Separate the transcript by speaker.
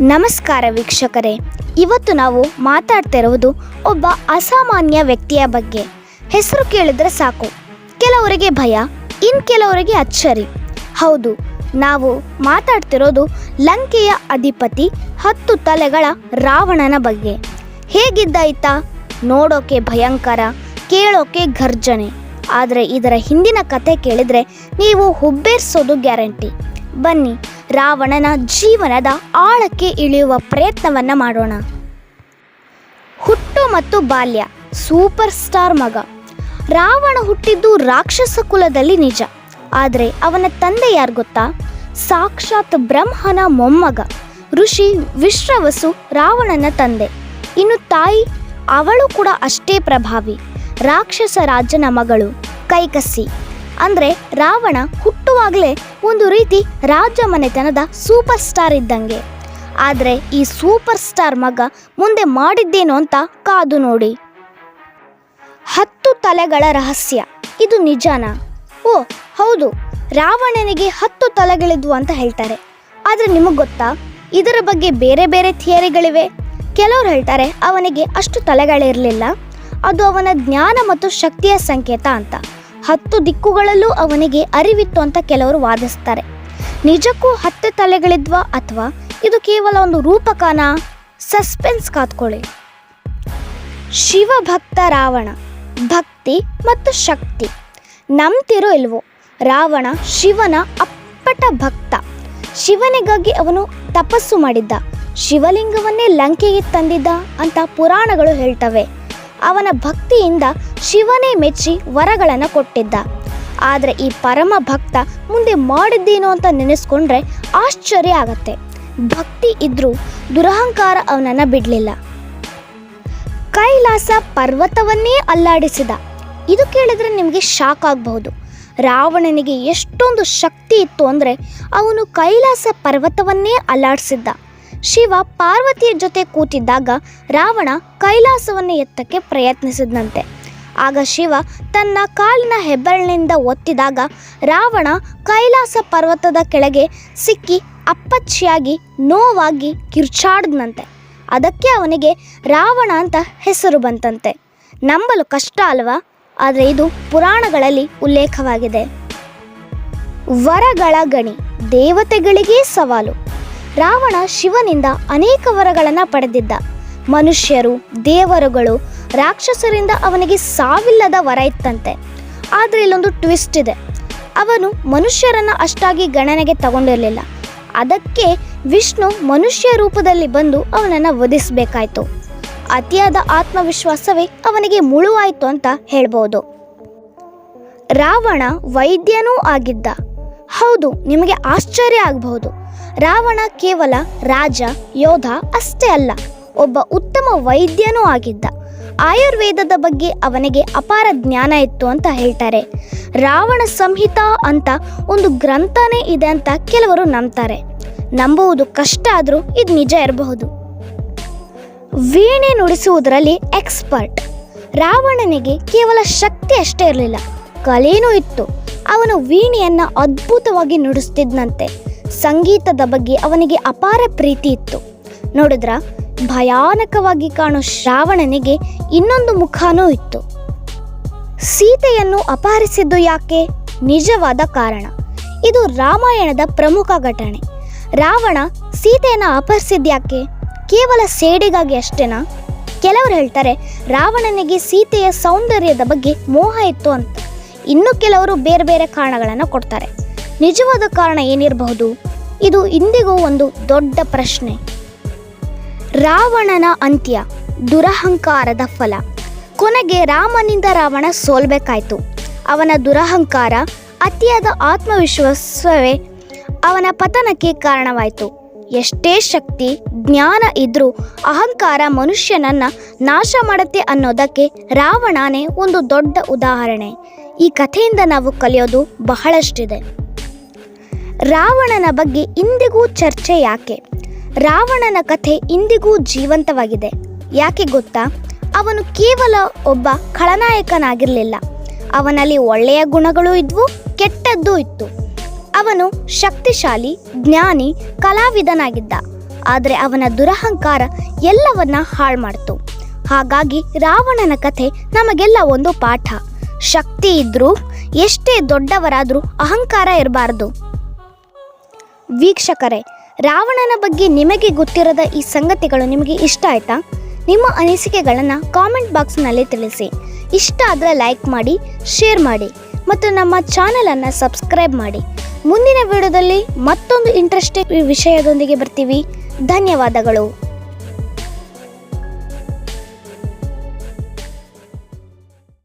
Speaker 1: ನಮಸ್ಕಾರ ವೀಕ್ಷಕರೇ. ಇವತ್ತು ನಾವು ಮಾತಾಡ್ತಿರುವುದು ಒಬ್ಬ ಅಸಾಮಾನ್ಯ ವ್ಯಕ್ತಿಯ ಬಗ್ಗೆ. ಹೆಸರು ಕೇಳಿದ್ರೆ ಸಾಕು. ಕೆಲವರಿಗೆ ಭಯ, ಇನ್ ಕೆಲವರಿಗೆ ಅಚ್ಚರಿ. ಹೌದು, ನಾವು ಮಾತಾಡ್ತಿರೋದು ಲಂಕೆಯ ಅಧಿಪತಿ ಹತ್ತು ತಲೆಗಳ ರಾವಣನ ಬಗ್ಗೆ. ಹೇಗಿದ್ದ ಈತ? ನೋಡೋಕೆ ಭಯಂಕರ, ಕೇಳೋಕೆ ಘರ್ಜನೆ. ಆದರೆ ಇದರ ಹಿಂದಿನ ಕತೆ ಕೇಳಿದರೆ ನೀವು ಹುಬ್ಬೇರಿಸೋದು ಗ್ಯಾರಂಟಿ. ಬನ್ನಿ, ರಾವಣನ ಜೀವನದ ಆಳಕ್ಕೆ ಇಳಿಯುವ ಪ್ರಯತ್ನವನ್ನ ಮಾಡೋಣ. ಹುಟ್ಟು ಮತ್ತು ಬಾಲ್ಯ, ಸೂಪರ್ ಸ್ಟಾರ್ ಮಗ. ರಾವಣ ಹುಟ್ಟಿದ್ದು ರಾಕ್ಷಸ ಕುಲದಲ್ಲಿ ನಿಜ. ಆದರೆ ಅವನ ತಂದೆ ಯಾರು ಗೊತ್ತಾ? ಸಾಕ್ಷಾತ್ ಬ್ರಹ್ಮನ ಮೊಮ್ಮಗ. ಋಷಿ ವಿಶ್ರವಸು ರಾವಣನ ತಂದೆ. ಇನ್ನು ತಾಯಿ, ಅವಳು ಕೂಡ ಅಷ್ಟೇ ಪ್ರಭಾವಿ. ರಾಕ್ಷಸ ರಾಜನ ಮಗಳು ಕೈಕಸಿ. ಅಂದ್ರೆ ರಾವಣ ಹುಟ್ಟುವಾಗಲೇ ಒಂದು ರೀತಿ ರಾಜ ಮನೆತನದ ಸೂಪರ್ ಸ್ಟಾರ್ ಇದ್ದಂಗೆ. ಆದರೆ ಈ ಸೂಪರ್ ಸ್ಟಾರ್ ಮಗ ಮುಂದೆ ಮಾಡಿದ್ದೇನು ಅಂತ ಕಾದು ನೋಡಿ. ಹತ್ತು ತಲೆಗಳ ರಹಸ್ಯ, ಇದು ನಿಜಾನಾ? ಓ, ಹೌದು, ರಾವಣನಿಗೆ ಹತ್ತು ತಲೆಗಳಿದ್ವು ಅಂತ ಹೇಳ್ತಾರೆ. ಆದರೆ ನಿಮಗೆ ಗೊತ್ತಾ? ಇದರ ಬಗ್ಗೆ ಬೇರೆ ಬೇರೆ ಥಿಯರಿಗಳಿವೆ. ಕೆಲವರು ಹೇಳ್ತಾರೆ ಅವನಿಗೆ ಅಷ್ಟು ತಲೆಗಳಿರಲಿಲ್ಲ. ಅದು ಅವನ ಜ್ಞಾನ ಮತ್ತು ಶಕ್ತಿಯ ಸಂಕೇತ ಅಂತ. ಹತ್ತು ದಿಕ್ಕುಗಳಲ್ಲೂ ಅವನಿಗೆ ಅರಿವಿತ್ತು ಅಂತ ಕೆಲವರು ವಾದಿಸ್ತಾರೆ. ನಿಜಕ್ಕೂ ಹತ್ತು ತಲೆಗಳಿದ್ವಾ ಅಥವಾ ಇದು ಕೇವಲ ಒಂದು ರೂಪಕಾನ? ಸಸ್ಪೆನ್ಸ್ ಕಾತ್ಕೊಳ್ಳಿ ಶಿವಭಕ್ತ ರಾವಣ, ಭಕ್ತಿ ಮತ್ತು ಶಕ್ತಿ. ನಂಬ್ತಿರೋ ಇಲ್ವೋ? ರಾವಣ ಶಿವನ ಅಪ್ಪಟ ಭಕ್ತ. ಶಿವನಿಗಾಗಿ ಅವನು ತಪಸ್ಸು ಮಾಡಿದ್ದ. ಶಿವಲಿಂಗವನ್ನೇ ಲಂಕೆಗೆ ತಂದಿದ್ದ ಅಂತ ಪುರಾಣಗಳು ಹೇಳ್ತವೆ. ಅವನ ಭಕ್ತಿಯಿಂದ ಶಿವನೇ ಮೆಚ್ಚಿ ವರಗಳನ್ನು ಕೊಟ್ಟಿದ್ದ. ಆದರೆ ಈ ಪರಮ ಭಕ್ತ ಮುಂದೆ ಮಾಡಿದ್ದೇನೋ ಅಂತ ನೆನೆಸ್ಕೊಂಡ್ರೆ ಆಶ್ಚರ್ಯ ಆಗತ್ತೆ. ಭಕ್ತಿ ಇದ್ರೂ ದುರಹಂಕಾರ ಅವನನ್ನು ಬಿಡಲಿಲ್ಲ. ಕೈಲಾಸ ಪರ್ವತವನ್ನೇ ಅಲ್ಲಾಡಿಸಿದ. ಇದು ಕೇಳಿದ್ರೆ ನಿಮಗೆ ಶಾಕ್ ಆಗಬಹುದು. ರಾವಣನಿಗೆ ಎಷ್ಟೊಂದು ಶಕ್ತಿ ಇತ್ತು ಅಂದರೆ ಅವನು ಕೈಲಾಸ ಪರ್ವತವನ್ನೇ ಅಲ್ಲಾಡಿಸಿದ್ದ. ಶಿವ ಪಾರ್ವತಿಯ ಜೊತೆ ಕೂತಿದ್ದಾಗ ರಾವಣ ಕೈಲಾಸವನ್ನು ಎತ್ತಕ್ಕೆ ಪ್ರಯತ್ನಿಸಿದ್ನಂತೆ. ಆಗ ಶಿವ ತನ್ನ ಕಾಲಿನ ಹೆಬ್ಬೆರಳಿನಿಂದ ಒತ್ತಿದಾಗ ರಾವಣ ಕೈಲಾಸ ಪರ್ವತದ ಕೆಳಗೆ ಸಿಕ್ಕಿ ಅಪ್ಪಚ್ಚಿಯಾಗಿ ನೋವಾಗಿ ಕಿರ್ಚಾಡ್ದಂತೆ ಅದಕ್ಕೆ ಅವನಿಗೆ ರಾವಣ ಅಂತ ಹೆಸರು ಬಂತಂತೆ. ನಂಬಲು ಕಷ್ಟ ಅಲ್ವಾ? ಆದರೆ ಇದು ಪುರಾಣಗಳಲ್ಲಿ ಉಲ್ಲೇಖವಾಗಿದೆ. ವರಗಳ ಗಣಿ, ದೇವತೆಗಳಿಗೇ ಸವಾಲು. ರಾವಣ ಶಿವನಿಂದ ಅನೇಕ ವರಗಳನ್ನು ಪಡೆದಿದ್ದ. ಮನುಷ್ಯರು, ದೇವರುಗಳು ರಾಕ್ಷಸರಿಂದ ಅವನಿಗೆ ಸಾವಿಲ್ಲದ ವರ ಇತ್ತಂತೆ. ಆದರೆ ಇಲ್ಲೊಂದು ಟ್ವಿಸ್ಟ್ ಇದೆ. ಅವನು ಮನುಷ್ಯರನ್ನು ಅಷ್ಟಾಗಿ ಗಣನೆಗೆ ತಗೊಂಡಿರಲಿಲ್ಲ. ಅದಕ್ಕೆ ವಿಷ್ಣು ಮನುಷ್ಯ ರೂಪದಲ್ಲಿ ಬಂದು ಅವನನ್ನು ವಧಿಸಬೇಕಾಯಿತು. ಅತಿಯಾದ ಆತ್ಮವಿಶ್ವಾಸವೇ ಅವನಿಗೆ ಮುಳುವಾಯಿತು ಅಂತ ಹೇಳ್ಬೋದು. ರಾವಣ ವೈದ್ಯನೂ ಆಗಿದ್ದ. ಹೌದು, ನಿಮಗೆ ಆಶ್ಚರ್ಯ ಆಗಬಹುದು. ರಾವಣ ಕೇವಲ ರಾಜ, ಯೋಧ ಅಷ್ಟೇ ಅಲ್ಲ, ಒಬ್ಬ ಉತ್ತಮ ವೈದ್ಯನೂ ಆಗಿದ್ದ. ಆಯುರ್ವೇದದ ಬಗ್ಗೆ ಅವನಿಗೆ ಅಪಾರ ಜ್ಞಾನ ಇತ್ತು ಅಂತ ಹೇಳ್ತಾರೆ. ರಾವಣ ಸಂಹಿತ ಅಂತ ಒಂದು ಗ್ರಂಥನೇ ಇದೆ ಅಂತ ಕೆಲವರು ನಂಬ್ತಾರೆ. ನಂಬುವುದು ಕಷ್ಟ ಆದರೂ ಇದು ನಿಜ ಇರಬಹುದು. ವೀಣೆ ನುಡಿಸುವುದರಲ್ಲಿ ಎಕ್ಸ್ಪರ್ಟ್. ರಾವಣನಿಗೆ ಕೇವಲ ಶಕ್ತಿ ಅಷ್ಟೇ ಇರಲಿಲ್ಲ. ಕಲೆಯೂ ಇತ್ತು. ಅವನು ವೀಣೆಯನ್ನು ಅದ್ಭುತವಾಗಿ ನುಡಿಸ್ತಿದ್ನಂತೆ. ಸಂಗೀತದ ಬಗ್ಗೆ ಅವನಿಗೆ ಅಪಾರ ಪ್ರೀತಿ ಇತ್ತು. ನೋಡಿದ್ರ? ಭಯಾನಕವಾಗಿ ಕಾಣೋ ಶ್ರಾವಣನಿಗೆ ಇನ್ನೊಂದು ಮುಖಾನೂ ಇತ್ತು. ಸೀತೆಯನ್ನು ಅಪಹರಿಸಿದ್ದು ಯಾಕೆ? ನಿಜವಾದ ಕಾರಣ. ಇದು ರಾಮಾಯಣದ ಪ್ರಮುಖ ಘಟನೆ. ರಾವಣ ಸೀತೆಯನ್ನು ಅಪಹರಿಸಿದ್ಯಾಕೆ ಕೇವಲ ಸೇಡಿಗಾಗಿ ಅಷ್ಟೇನಾ? ಕೆಲವರು ಹೇಳ್ತಾರೆ, ರಾವಣನಿಗೆ ಸೀತೆಯ ಸೌಂದರ್ಯದ ಬಗ್ಗೆ ಮೋಹ ಇತ್ತು ಅಂತ. ಇನ್ನು ಕೆಲವರು ಬೇರೆ ಬೇರೆ ಕಾರಣಗಳನ್ನು ಕೊಡ್ತಾರೆ. ನಿಜವಾದ ಕಾರಣ ಏನಿರಬಹುದು? ಇದು ಇಂದಿಗೂ ಒಂದು ದೊಡ್ಡ ಪ್ರಶ್ನೆ. ರಾವಣನ ಅಂತ್ಯ, ದುರಹಂಕಾರದ ಫಲ. ಕೊನೆಗೆ ರಾಮನಿಂದ ರಾವಣ ಸೋಲ್ಬೇಕಾಯ್ತು. ಅವನ ದುರಹಂಕಾರ, ಅತಿಯಾದ ಆತ್ಮವಿಶ್ವಾಸವೇ ಅವನ ಪತನಕ್ಕೆ ಕಾರಣವಾಯಿತು. ಎಷ್ಟೇ ಶಕ್ತಿ, ಜ್ಞಾನ ಇದ್ರೂ ಅಹಂಕಾರ ಮನುಷ್ಯನನ್ನ ನಾಶ ಮಾಡುತ್ತೆ ಅನ್ನೋದಕ್ಕೆ ರಾವಣನೇ ಒಂದು ದೊಡ್ಡ ಉದಾಹರಣೆ. ಈ ಕಥೆಯಿಂದ ನಾವು ಕಲಿಯೋದು ಬಹಳಷ್ಟಿದೆ. ರಾವಣನ ಬಗ್ಗೆ ಇಂದಿಗೂ ಚರ್ಚೆ ಯಾಕೆ? ರಾವಣನ ಕಥೆ ಇಂದಿಗೂ ಜೀವಂತವಾಗಿದೆ. ಯಾಕೆ ಗೊತ್ತಾ? ಅವನು ಕೇವಲ ಒಬ್ಬ ಖಳನಾಯಕನಾಗಿರಲಿಲ್ಲ. ಅವನಲ್ಲಿ ಒಳ್ಳೆಯ ಗುಣಗಳು ಇದ್ವು, ಕೆಟ್ಟದ್ದೂ ಇತ್ತು. ಅವನು ಶಕ್ತಿಶಾಲಿ, ಜ್ಞಾನಿ, ಕಲಾವಿದನಾಗಿದ್ದ. ಆದರೆ ಅವನ ದುರಹಂಕಾರ ಎಲ್ಲವನ್ನ ಹಾಳು ಮಾಡ್ತು. ಹಾಗಾಗಿ ರಾವಣನ ಕಥೆ ನಮಗೆಲ್ಲ ಒಂದು ಪಾಠ. ಶಕ್ತಿ ಇದ್ರೂ, ಎಷ್ಟೇ ದೊಡ್ಡವರಾದರೂ ಅಹಂಕಾರ ಇರಬಾರ್ದು. ವೀಕ್ಷಕರೇ ರಾವಣನ ಬಗ್ಗೆ ನಿಮಗೆ ಗೊತ್ತಿರದ ಈ ಸಂಗತಿಗಳು ನಿಮಗೆ ಇಷ್ಟ ಆಯ್ತಾ? ನಿಮ್ಮ ಅನಿಸಿಕೆಗಳನ್ನು ಕಾಮೆಂಟ್ ಬಾಕ್ಸ್ನಲ್ಲಿ ತಿಳಿಸಿ. ಇಷ್ಟ ಆದರೆ ಲೈಕ್ ಮಾಡಿ ಶೇರ್ ಮಾಡಿ ಮತ್ತು ನಮ್ಮ ಚಾನಲನ್ನು ಸಬ್ಸ್ಕ್ರೈಬ್ ಮಾಡಿ. ಮುಂದಿನ ವಿಡಿಯೋದಲ್ಲಿ ಮತ್ತೊಂದು ಇಂಟ್ರೆಸ್ಟಿಂಗ್ ವಿಷಯದೊಂದಿಗೆ ಬರ್ತೀವಿ. ಧನ್ಯವಾದಗಳು.